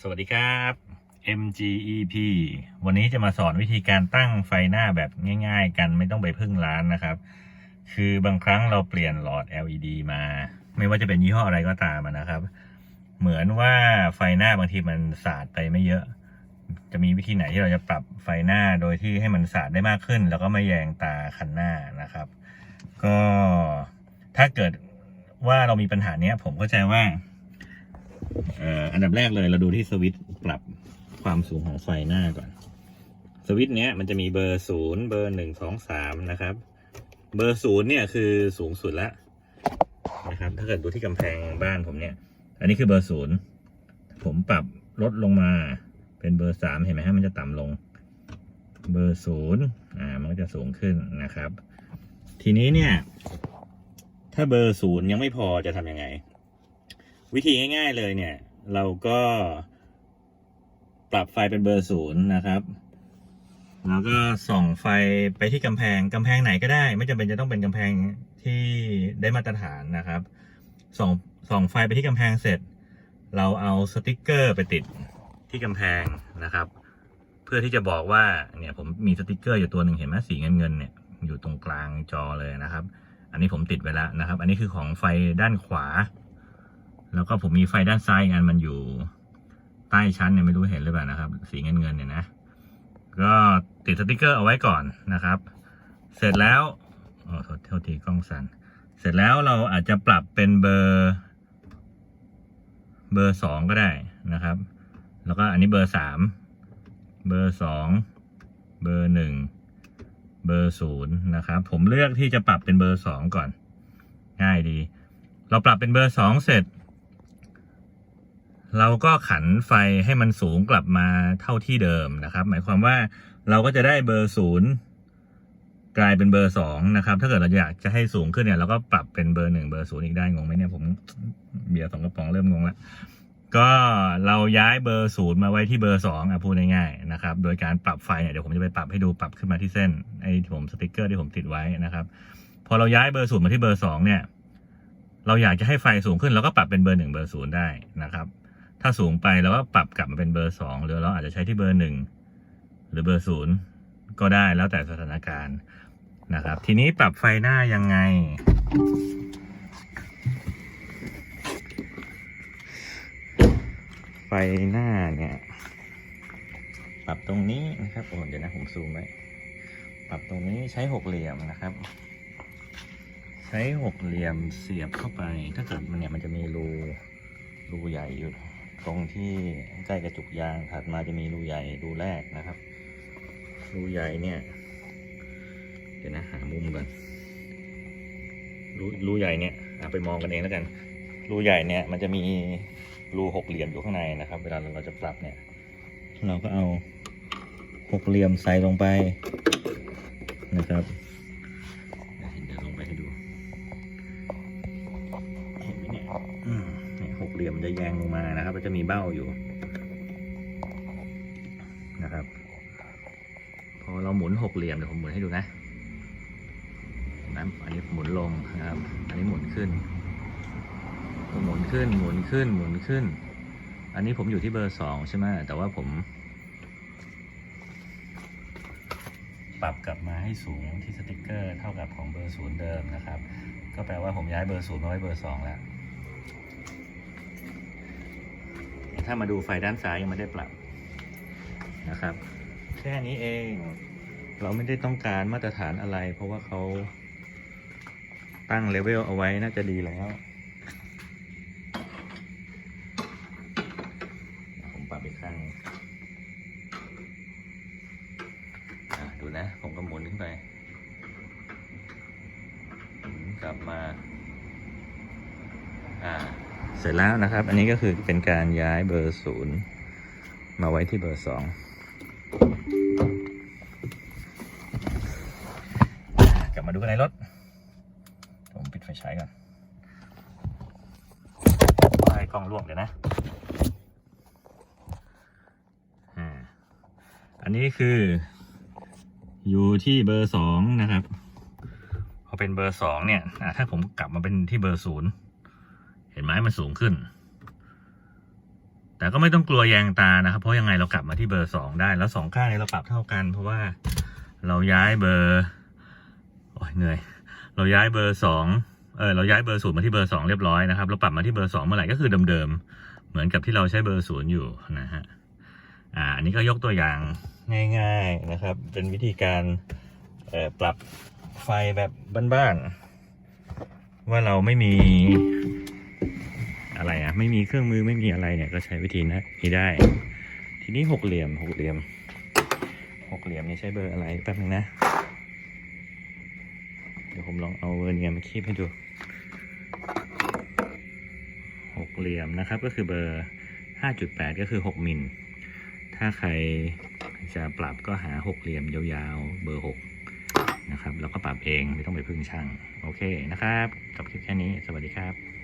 สวัสดีครับ MGEP วันนี้จะมาสอนวิธีการตั้งไฟหน้าแบบง่ายๆ กันไม่ต้องไปพึ่งร้านนะครับ คือบางครั้งเราเปลี่ยนหลอด LED มา ไม่ว่าจะเป็นยี่ห้ออะไรก็ตามนะครับ เหมือนว่าไฟหน้าบางทีมันสาดไปไม่เยอะ จะมีวิธีไหนที่เราจะปรับไฟหน้าโดยที่ให้มันสาดได้มากขึ้น แล้วก็ไม่แยงตาคันหน้านะครับ ก็ถ้าเกิดว่าเรามีปัญหาเนี้ยผมเข้าใจว่า อันดับแรกเลยเราดูที่สวิตช์ปรับความสูงของไฟหน้าก่อน สวิตช์เนี้ยมันจะมีเบอร์ศูนย์เบอร์หนึ่งสองสามนะครับ เบอร์ศูนย์เนี่ยคือสูงสุดแล้วนะครับ ถ้าเกิดดูที่กำแพงบ้านผมเนี่ย อันนี้คือเบอร์ศูนย์ผมปรับลดลงมาเป็นเบอร์สามเห็นไหมฮะมันจะต่ำลง เบอร์ศูนย์อ่ามันก็จะสูงขึ้นนะครับ ทีนี้เนี่ย ถ้าเบอร์ศูนย์ยังไม่พอจะทำยังไง วิธีง่าย ๆเลยเนี่ย เราก็ปรับไฟเป็นเบอร์ศูนย์นะครับ แล้วก็ส่องไฟไปที่กำแพงกำแพงไหนก็ได้ ไม่จำเป็นจะต้องเป็นกำแพงที่ได้มาตรฐานนะครับ ส่องส่องไฟไปที่กำแพงเสร็จ เราเอาสติกเกอร์ไปติดที่กำแพงนะครับ เพื่อที่จะบอกว่าเนี่ยผมมีสติกเกอร์อยู่ตัวหนึ่งเห็นไหมสีเงินเงินเนี่ยอยู่ตรงกลางจอเลยนะครับ อันนี้ผมติดไว้แล้วนะครับ อันนี้คือของไฟด้านขวา แล้วก็ผมมีไฟด้านซ้ายอีกอันมันอยู่ใต้ชั้นเนี่ยไม่รู้เห็นหรือเปล่านะครับ สีเงินเงินเนี่ยนะ ก็ติดสติกเกอร์เอาไว้ก่อนนะครับ เสร็จแล้วอ๋อโทษโทษทีกล้องสั่นเสร็จแล้วเราอาจจะปรับเป็นเบอร์ เบอร์สองก็ได้นะครับ แล้วก็อันนี้เบอร์สามเบอร์สองเบอร์หนึ่งเบอร์ศูนย์นะครับ ผมเลือกที่จะปรับเป็นเบอร์สองก่อน ง่ายดี เราปรับเป็นเบอร์สองเสร็จ เราก็ขันไฟให้มันสูงกลับมาเท่าที่เดิมนะครับ หมายความว่าเราก็จะได้เบอร์ศูนย์กลายเป็นเบอร์สองนะครับ ถ้าเกิดเราอยากจะให้สูงขึ้นเนี่ยเราก็ปรับเป็นเบอร์หนึ่งเบอร์ศูนย์อีกได้งงไหมเนี่ยผมเบียร์สองกระป๋องเริ่มงงล้วก็เราย้ายเบอร์ศูนย์มาไว้ที่เบอร์สองอะพูดง่ายๆนะครับ โดยการปรับไฟเนี่ยเดี๋ยวผมจะไปปรับให้ดูปรับขึ้นมาที่เส้นไอ้ที่ผมสติกเกอร์ที่ผมติดไว้นะครับ พอเราย้ายเบอร์ศูนย์มาที่เบอร์สองเนี่ย เราอยากจะให้ไฟสูงขึ้นเราก็ปรับเป็นเบอร์หนึ่งเบอร์ศูนย์ได้นะครับ ถ้าสูงไปเราก็ปรับกลับมาเป็นเบอร์สองหรือเราอาจจะใช้ที่เบอร์หนึ่งหรือเบอร์ศูนย์ก็ได้แล้วแต่สถานการณ์นะครับ ทีนี้ปรับไฟหน้ายังไง ไฟหน้าเนี่ย ปรับตรงนี้นะครับโอ้เดี๋ยวนะผมซูมไว้ปรับตรงนี้ใช้หกเหลี่ยมนะครับ ใช้หกเหลี่ยมเสียบเข้าไป ถ้าเกิดมันเนี่ยมันจะมีรู ตรงที่ใกล้กระจุกยางถัดมาจะมีรูใหญ่รูแรกนะครับ รูใหญ่เนี่ย เดี๋ยวนะหามุมก่อนรูรูใหญ่เนี่ยไปมองกันเองแล้วกัน รูใหญ่เนี่ยมันจะมีรูหกเหลี่ยมอยู่ข้างในนะครับ เวลาเราจะปรับเนี่ย เราก็เอาหกเหลี่ยมใส่ลงไปนะครับ เนี่ยหกเหลี่ยมจะแยงลงมานะครับ มันจะมีเบ้าอยู่นะครับ พอเราหมุนหกเหลี่ยมเดี๋ยวผมหมุนให้ดูนะนะอันนี้หมุนลงนะครับ อันนี้หมุนขึ้นก็หมุนขึ้น หมุนขึ้น หมุนขึ้น อันนี้ผมอยู่ที่เบอร์สองใช่ไหมแต่ว่าผม ปรับกลับมาให้สูงที่สติกเกอร์เท่ากับของเบอร์ศูนย์เดิมนะครับ ก็แปลว่าผมย้ายเบอร์ศูนย์มาไว้เบอร์สองแล้ว ถ้ามาดูไฟด้านซ้ายยังไม่ได้ปรับนะครับ แค่นี้เอง เราไม่ได้ต้องการมาตรฐานอะไร เพราะว่าเขาตั้งเลเวลเอาไว้น่าจะดีแล้วผมปรับอีกข้างหนึ่งดูนะ ผมก็หมุนขึ้นไปกลับมา อ่า เสร็จแล้วนะครับ อันนี้ก็คือเป็นการย้ายเบอร์ศูนย์มาไว้ที่เบอร์สองกลับมาดูกันในรถ ผมปิดไฟฉายก่อนให้กล้องล่วงเดี๋ยวนะอ่าอันนี้คือ อยู่ที่เบอร์สองนะครับ พอเป็นเบอร์สองเนี่ยอะถ้าผมกลับมาเป็นที่เบอร์ศูนย์ เห็นไหมมันสูงขึ้น แต่ก็ไม่ต้องกลัวแยงตานะครับ เพราะยังไงเรากลับมาที่เบอร์สองได้แล้วสองข้างเนี่ยเราปรับเท่ากัน เพราะว่าเราย้ายเบอร์โอ้ยเหนื่อย เราย้ายเบอร์สองเออเราย้ายเบอร์ศูนย์มาที่เบอร์สองเรียบร้อยนะครับเราปรับมาที่เบอร์สองเมื่อไหร่ก็คือเดิมๆเหมือนกับที่เราใช้เบอร์ศูนย์อยู่นะฮะอ่าอันนี้ก็ยกตัวอย่างง่าย ๆนะครับ เป็นวิธีการเอ่อปรับไฟแบบบ้านๆว่าเราไม่มี อะไรอะ ไม่มีเครื่องมือไม่มีอะไรเนี่ยก็ใช้วิธีนะนี้ได้ ทีนี้หกเหลี่ยมหกเหลี่ยมหกเหลี่ยมเนี่ยใช้เบอร์อะไรแป๊บนึงนะ เดี๋ยวผมลองเอาเวอร์เนียมาคีบให้ดูหกเหลี่ยมนะครับก็คือเบอร์ห้าจุดแปดก็คือหกมิล ถ้าใครจะปรับก็หาหกเหลี่ยมยาวๆ เบอร์หกนะครับ แล้วก็ปรับเองไม่ต้องไปพึ่งช่าง โอเคนะครับ จบคลิปแค่นี้ สวัสดีครับ